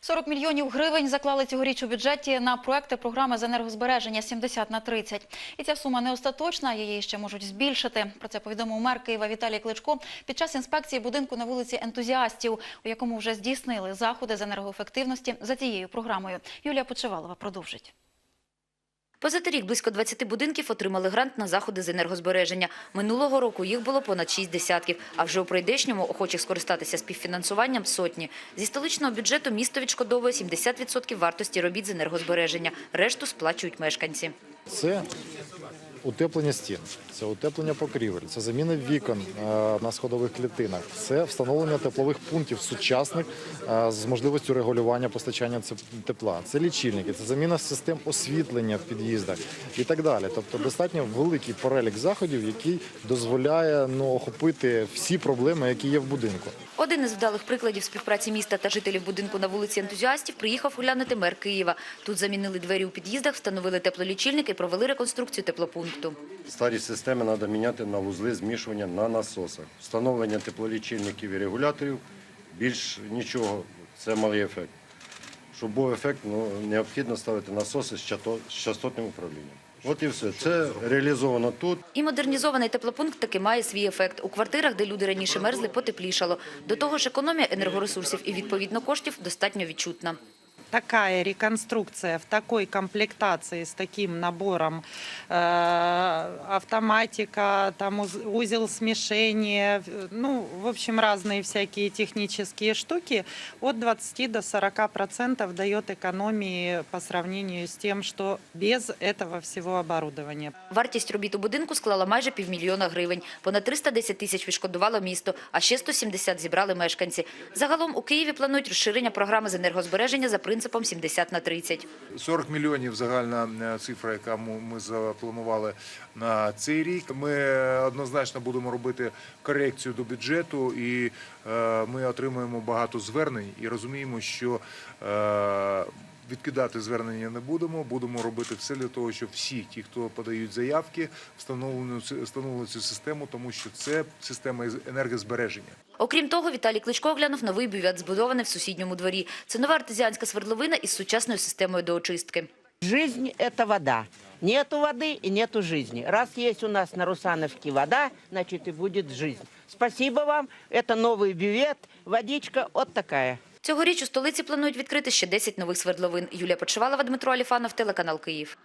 40 мільйонів гривень заклали цьогоріч у бюджеті на проекти програми з енергозбереження 70 на 30. І ця сума не остаточна, її ще можуть збільшити. Про це повідомив мер Києва Віталій Кличко під час інспекції будинку на вулиці ентузіастів, у якому вже здійснили заходи з енергоефективності за цією програмою. Юлія Почевалова продовжить. Позаторік близько 20 будинків отримали грант на заходи з енергозбереження. Минулого року їх було понад 6 десятків, а вже у прийдешньому охочих скористатися співфінансуванням – сотні. Зі столичного бюджету місто відшкодовує 70% вартості робіт з енергозбереження. Решту сплачують мешканці. Це утеплення стін, це утеплення покрівель, це заміна вікон е, на сходових клітинах, це встановлення теплових пунктів сучасних е, з можливістю регулювання постачання тепла. Це лічильники, це заміна систем освітлення в під'їздах і так далі. Тобто достатньо великий перелік заходів, який дозволяє ну, охопити всі проблеми, які є в будинку. Один із вдалих прикладів співпраці міста та жителів будинку на вулиці ентузіастів приїхав оглянути мер Києва. Тут замінили двері у під'їздах, встановили теплолічильник і провели реконструкцію теплопункту. Старі системи треба міняти на вузли змішування на насосах. Встановлення теплолічильників і регуляторів більш нічого, це малий ефект. Щоб був ефект, ну, необхідно ставити насоси з частотним управлінням. От і все. Це реалізовано тут. І модернізований теплопункт таки має свій ефект. У квартирах, де люди раніше мерзли, потеплішало. До того ж, економія енергоресурсів і, відповідно, коштів достатньо відчутна такая реконструкция в такой комплектации с таким набором э, автоматика, там уз- узел смешения, в- ну, в общем, разные всякие технические штуки, от 20 до 40 процентов дает экономии по сравнению с тем, что без этого всего оборудования. Вартість робіт у будинку склала майже півмільйона гривень. Понад 310 тисяч відшкодувало місто, а ще 170 зібрали мешканці. Загалом у Києві планують розширення програми з енергозбереження за принципом 70 на 30. 40 мільйонів загальна е, цифра, яка ми запланували на цей рік. Ми е, однозначно будемо робити корекцію до бюджету, і е, ми отримуємо багато звернень і розуміємо, що відкидати звернення не будемо. Будемо робити все для того, щоб всі, ті, хто подають заявки, встановлено цю- встановили цю систему, тому що це система із- енергозбереження. Окрім того, Віталій Кличко оглянув новий бювет, збудований в сусідньому дворі. Це нова артезіанська свердловина із сучасною системою доочистки. Жизнь – это вода. Нету воды и нету жизни. Раз есть у нас на Русановке вода, значит и будет жизнь. Спасибо вам. Это новый бювет. Водичка вот такая. Цьогоріч у столиці планують відкрити ще 10 нових свердловин. Юлія Почивалова, Дмитро Аліфанов, телеканал Київ.